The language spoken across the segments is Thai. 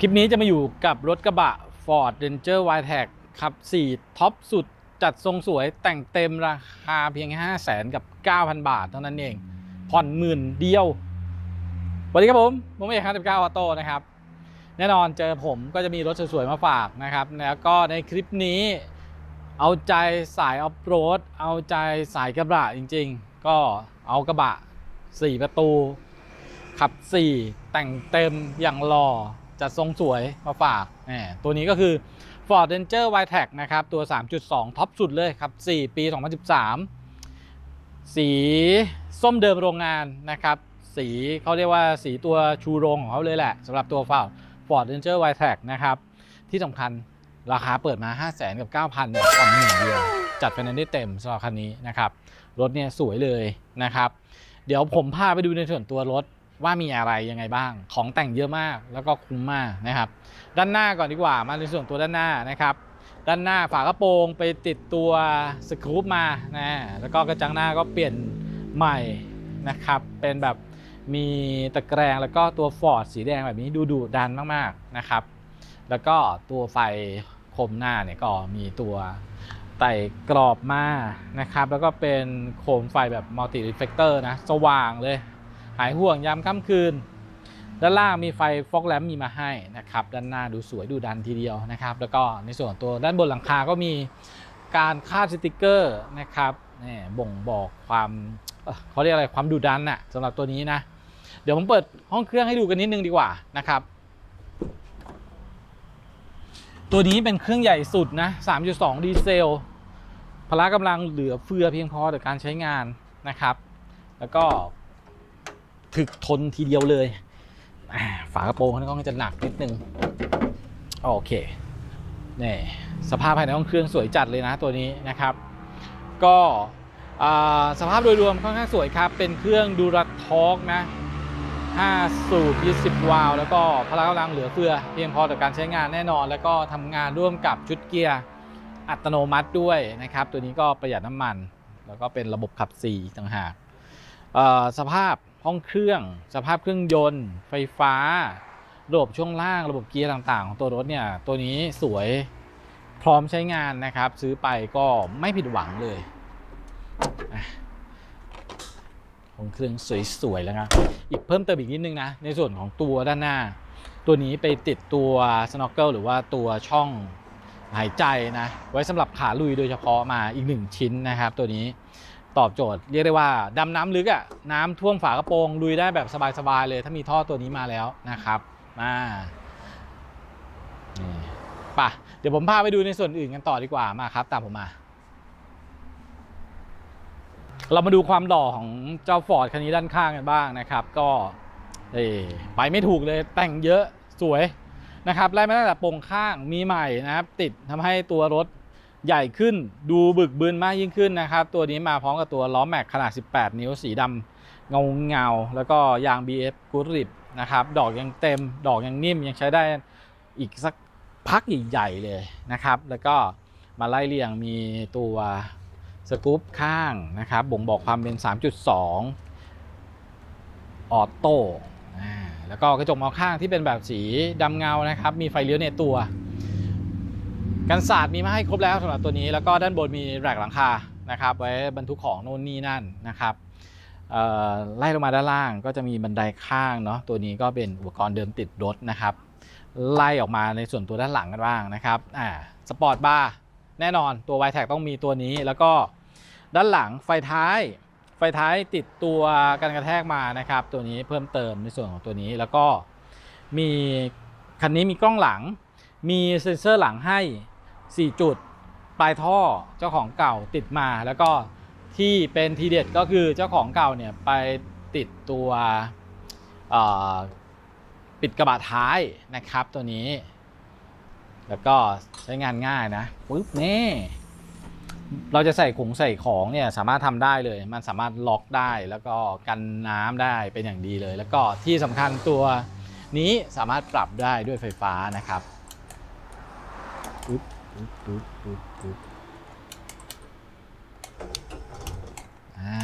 คลิปนี้จะมาอยู่กับรถกระบะ Ford Ranger w i t e c ครับ 4 ท็อปสุดจัดทรงสวยแต่งเต็มราคาเพียง 5 0 0แสนกับ 9,000 บาทเท่านั้นเอง ผ่อนหมื่นเดียวสวัสดีครับผม ผมเอกครับ19ออโต้นะครับ แน่นอนเจอผมก็จะมีรถสวยๆมาฝากนะครับ แล้วก็ในคลิปนี้ เอาใจสายออฟโรด เอาใจสายกระบะจริง ๆ ก็เอากระบะ 4 ประตู ขับ 4 แต่งเต็มอย่างหล่อ จัดทรงสวยมาฝากตัวนี้ก็คือ Ford Ranger w i t e c นะครับ ตัว 3.2 ท็อปสุดเลยครับ 4 ปี 2013 สีส้มเดิมโรงงานนะครับ สีเขาเรียกว่าสีตัวชูโรงของเขาเลยแหละสำหรับตัว Ford Ford Ranger w i t e c นะครับ ที่สำคัญราคาเปิดมา 5 0 0 0 0 0กับ 9,000เนี่ยผ่อหนึ่งเดียว จัดไฟแนนซ์ได้เต็มสำหรับคันนี้นะครับ รถเนี่ยสวยเลยนะครับ เดี๋ยวผมพาไปดูในส่วนตัวรถ ว่ามีอะไรยังไงบ้าง ของแต่งเยอะมากแล้วก็คุ้มมากนะครับ ด้านหน้าก่อนดีกว่ามาในส่วนตัวด้านหน้านะครับ ด้านหน้าฝากระโปรงไปติดตัวสครูปมานะแล้วก็กระจังหน้าก็เปลี่ยนใหม่นะครับ เป็นแบบมีตะแกรงแล้วก็ตัวฟอร์ดสีแดงแบบนี้ดูดุดันมากๆนะครับ แล้วก็ตัวไฟคมหน้าเนี่ยก็มีตัวไต่กรอบมานะครับ แล้วก็เป็นโคมไฟแบบมัลติรีเฟกเตอร์นะ สว่างเลย หายห่วงยามค่ำคืน ด้านล่างมีไฟฟอกแลมมีมาให้นะครับ ด้านหน้าดูสวยดูดันทีเดียวนะครับ แล้วก็ในส่วนตัวด้านบนหลังคาก็มีการคาดสติกเกอร์นะครับนี่บ่งบอกความเเขาเรียกอะไรความดุดันน่ะสำหรับตัวนี้นะ เดี๋ยวผมเปิดห้องเครื่องให้ดูกันนิดนึงดีกว่านะครับ ตัวนี้เป็นเครื่องใหญ่สุดนะ 3.2 ดีเซลพละกำลังเหลือเฟือเพียงพอต่อการใช้งานนะครับ แล้วก็ ถึกทนทีเดียวเลย ฝากระโปรงค่อนข้างจะหนักนิดนึง โอเคนี่สภาพภายในห้องเครื่องสวยจัดเลยนะตัวนี้นะครับ ก็สภาพโดยรวมค่อนข้างสวยครับ เป็นเครื่องดูรัดทอกนะ 5 สูบ 20 วาล์วแล้วก็พละกำลังเหลือเฟือ เพียงพอต่อการใช้งานแน่นอน แล้วก็ทำงานร่วมกับชุดเกียร์อัตโนมัติด้วยนะครับ ตัวนี้ก็ประหยัดน้ำมัน แล้วก็เป็นระบบขับ4ต่างหากสภาพ ห้องเครื่อง สภาพเครื่องยนต์ ไฟฟ้า ระบบช่วงล่าง ระบบเกียร์ต่างๆ ของตัวรถเนี่ย ตัวนี้สวยพร้อมใช้งานนะครับ ซื้อไปก็ไม่ผิดหวังเลยอะห้องเครื่องสวยๆแล้วนะอีกเพิ่มเติมอีกนิดนึงนะ ในส่วนของตัวด้านหน้า ตัวนี้ไปติดตัว snorkel หรือว่าตัวช่องหายใจนะ ไว้สำหรับขาลุยโดยเฉพาะมาอีกหนึ่งชิ้นนะครับ ตัวนี้ ตอบโจทย์เรียกได้ว่าดำน้ำลึกอะ่ะน้ำท่วมฝากระโปรงลุยได้แบบสบายๆเลย ถ้ามีท่อตัวนี้มาแล้วนะครับมาไป่ะเดี๋ยวผมพาไปดูในส่วนอื่นกันต่อดีกว่ามาครับ ตามผมมา เรามาดูความหล่อของเจ้าฟอร์ดคันนี้ด้านข้างกันบ้างนะครับ ก็เอไปไม่ถูกเลยแต่งเยอะสวยนะครับไล่มาตั้งแต่โปรงข้างมีใหม่นะครับ ติดทำให้ตัวรถ ใหญ่ขึ้นดูบึกบึนมากยิ่งขึ้นนะครับ ตัวนี้มาพร้อมกับตัวล้อแม็กขนาด 18 นิ้วสีดำเงาเงา แล้วก็ยาง BF กูริบนะครับ ดอกยังเต็ม ดอกยังนิ่มยังใช้ได้อีกสักพักใหญ่ๆเลยนะครับ แล้วก็มาไล่เรียงมีตัวสกู๊ปข้างนะครับ บ่งบอกความเป็น 3.2 ออโต้แล้วก็กระจกมองข้างที่เป็นแบบสีดำเงานะครับ มีไฟเลี้ยวในตัว กันศาสตร์มีมาให้ครบแล้วสำหรับตัวนี้แล้วก็ด้านบนมีแรกหลังคานะครับ ไว้บรรทุกของโน่นนี่นั่นนะครับไล่ลงมาด้านล่างก็จะมีบันไดข้างเนาะตัวนี้ก็เป็นอุปกรณ์เดิมติดรถนะครับ ไล่ออกมาในส่วนตัวด้านหลังกันบ้างนะครับอ่าสปอร์ตบาร์แน่นอนตัว y t แท็ต้องมีตัวนี้แล้วก็ด้านหลังไฟท้าย ไฟท้ายติดตัวกันกระแทกมานะครับ ตัวนี้เพิ่มเติมในส่วนของตัวนี้แล้วก็มีคันนี้มีกล้องหลัง มีเซ็นเซอร์หลังให้ 4 จุด ปลายท่อเจ้าของเก่าติดมา แล้วก็ที่เป็นทีเด็ดก็คือเจ้าของเก่าเนี่ยไปติดตัวปิดกระบะท้ายนะครับตัวนี้ แล้วก็ใช้งานง่ายนะปึ๊บนี่เราจะใส่ของใส่ของเนี่ยสามารถทำได้เลย มันสามารถล็อกได้แล้วก็กันน้ำได้เป็นอย่างดีเลย แล้วก็ที่สำคัญตัวนี้สามารถปรับได้ด้วยไฟฟ้านะครับ ปึ๊บปึ๊บปึ๊บปึ๊บอ่า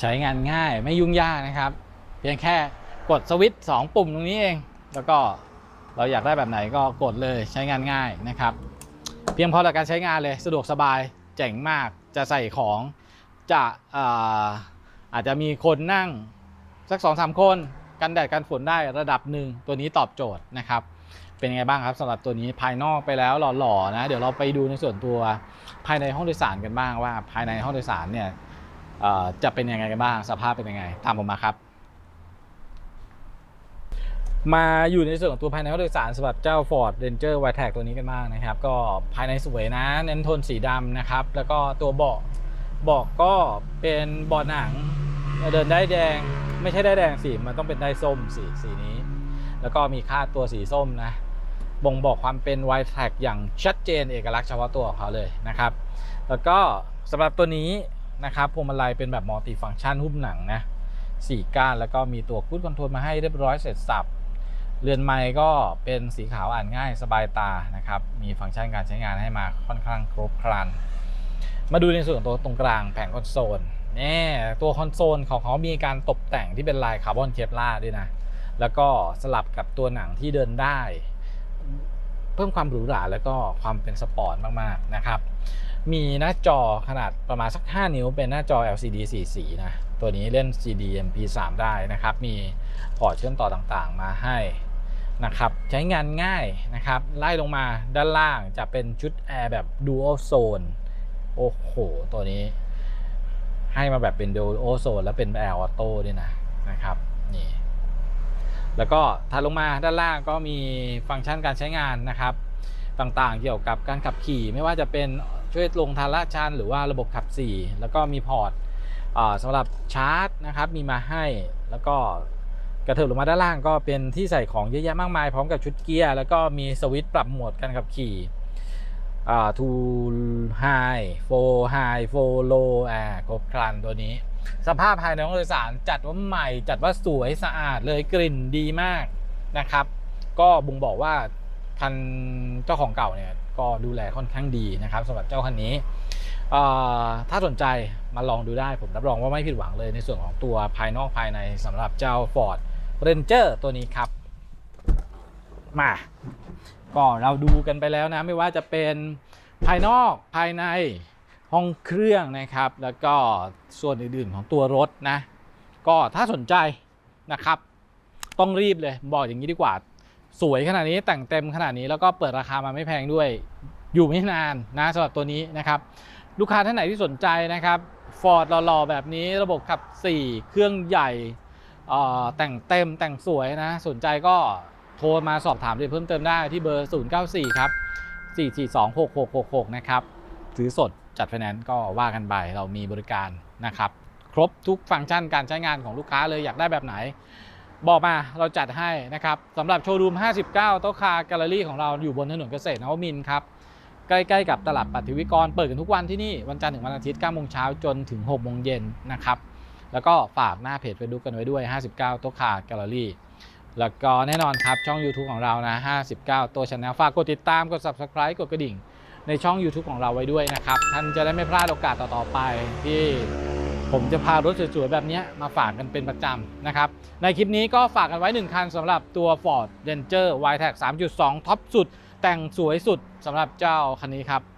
ใช้งานง่ายไม่ยุ่งยากนะครับ เพียงแค่กดสวิตช์2ปุ่มตรงนี้เอง แล้วก็เราอยากได้แบบไหนก็กดเลยใช้งานง่ายนะครับ เพียงพอต่อการใช้งานเลยสะดวกสบายเจ๋งมากจะใส่ของจะอาอาจจะมีคนนั่งสัก2อสามคน กันแดดกันฝนได้ระดับหนึ่งตัวนี้ตอบโจทย์นะครับ เป็นยังไงบ้างครับสำหรับตัวนี้ภายนอกไปแล้วหล่อๆนะเดี๋ยวเราไปดูในส่วนตัวภายในห้องโดยสารกันบ้างว่า ภายในห้องโดยสารเนี่ยจะเป็นยังไงกันบ้างสภาพเป็นยังไง ตามผมมาครับ มาอยู่ในส่วนของตัวภายในห้องโดยสารสำหรับเจ้า Ford Ranger w i t e c ตัวนี้กันบ้างนะครับ ก็ภายในสวยนะเน้นโทนสีดำนะครับ แล้วก็ตัวเบาะเบาะก็เป็นเบาะหนังเดินได้แดง ไม่ใช่ได้แดงสีมันต้องเป็นได้ส้มสีสีนี้ แล้วก็มีค่าตัวสีส้มนะบ่งบอกความเป็น w i t e c อย่างชัดเจนเอกลักษณ์เฉพาะตัวของเขาเลยนะครับ แล้วก็สำหรับตัวนี้นะครับพวงมาลัยเป็นแบบมัลติฟัง c t ชันหุ้มหนังนะสี่ก้านแล้วก็มีตัวคูดคอนโทรลมาให้เรียบร้อยเสร็จสับเรือนไม้ก็เป็นสีขาวอ่านง่ายสบายตานะครับ มีฟังก์ชันการใช้งานให้มาค่อนข้างครบครัน มาดูในส่วนของตัวตรงกลางแผงคอนโซล นี่ตัวคอนโซลของเขามีการตกแต่งที่เป็นลายคาร์บอนเคปลาร์ด้วยนะ แล้วก็สลับกับตัวหนังที่เดินได้ เพิ่มความหรูหราแล้วก็ความเป็นสปอร์ตมากๆนะครับ มีหน้าจอขนาดประมาณสัก 5 นิ้ว เป็นหน้าจอ LCD สีสีนะ ตัวนี้เล่น CD MP3 ได้นะครับ มีพอร์ตเชื่อมต่อต่างๆ มาให้นะครับ ใช้งานง่ายนะครับ ไล่ลงมาด้านล่างจะเป็นชุดแอร์แบบ Dual Zone โอ้โห ตัวนี้ ให้มาแบบเป็น Dual Zone แล้วเป็นแอร์ออโต้ด้วยนะนะครับนี่แล้วก็ถัดลงมาด้านล่างก็มีฟังก์ชันการใช้งานนะครับ ต่างๆ เกี่ยวกับการขับขี่ ไม่ว่าจะเป็นช่วยลงทางลาดชันหรือว่าระบบขับ 4 แล้วก็มีพอร์ตสำหรับชาร์จนะครับมีมาให้แล้วก็กระเถิบลงมาด้านล่างก็เป็นที่ใส่ของเยอะแยะมากมาย พร้อมกับชุดเกียร์แล้วก็มีสวิตช์ปรับโหมดการขับขี่ อ่า to high four high four low อ่าครบครันตัวนี้ สภาพภายในห้องโดยสารจัดว่าใหม่จัดว่าสวยสะอาดเลยกลิ่นดีมากนะครับ ก็บ่งบอกว่าคันเจ้าของเก่าเนี่ยก็ดูแลค่อนข้างดีนะครับสำหรับเจ้าคันนี้เอ่อถ้าสนใจมาลองดูได้ผมรับรองว่าไม่ผิดหวังเลยในส่วนของตัวภายนอกภายในสำหรับเจ้า Ford Ranger ตัวนี้ครับ มา ก็เราดูกันไปแล้วนะ ไม่ว่าจะเป็นภายนอกภายในห้องเครื่องนะครับ แล้วก็ส่วนอื่นๆของตัวรถนะ ก็ถ้าสนใจนะครับ ต้องรีบเลยบอกอย่างนี้ดีกว่า สวยขนาดนี้แต่งเต็มขนาดนี้แล้วก็เปิดราคามาไม่แพงด้วยอยู่ไม่นานนะสำหรับตัวนี้นะครับ ลูกค้าท่านไหนที่สนใจนะครับฟอร์ดหล่อๆแบบนี้ระบบขับ 4 เครื่องใหญ่แต่งเต็มแต่งสวยนะ สนใจก็ โทรมาสอบถามเพิ่มเติมได้ที่เบอร์ 094 ครับ 4426666 นะครับ ซื้อสดจัดไฟแนนซ์ก็ว่ากันไปเรามีบริการนะครับ ครบทุกฟังก์ชันการใช้งานของลูกค้าเลยอยากได้แบบไหน บอกมาเราจัดให้นะครับสำหรับโชว์รูม 59 โต๊ะคาแกลเลอรี่ของเราอยู่บนถนนเกษตรนวมินครับใกล้ๆกับตลาดปัทวิกร เปิดกันทุกวันที่นี่ วันจันทร์ถึงวันอาทิตย์9โมงเช้าจนถึง6โมงเย็นนะครับ แล้วก็ฝากหน้าเพจ Facebook กันไว้ด้วย 59 โต๊ะคาแกลเลอรี่ แล้วก็แน่นอนครับช่อง YouTube ของเรานะ 59 ตัวช anel ฝากกดติดตามกด Subscribe กดกระดิ่ง ในช่อง YouTube ของเราไว้ด้วยนะครับ ท่านจะได้ไม่พลาดโอกาสต่อๆไป ที่ผมจะพารถสวยๆ แบบนี้มาฝากกันเป็นประจำนะครับ ในคลิปนี้ก็ฝากกันไว้ 1 คันสำหรับตัว Ford Ranger y t e c 3.2 ท็อปสุด แต่งสวยสุดสำหรับเจ้าคันนี้ครับ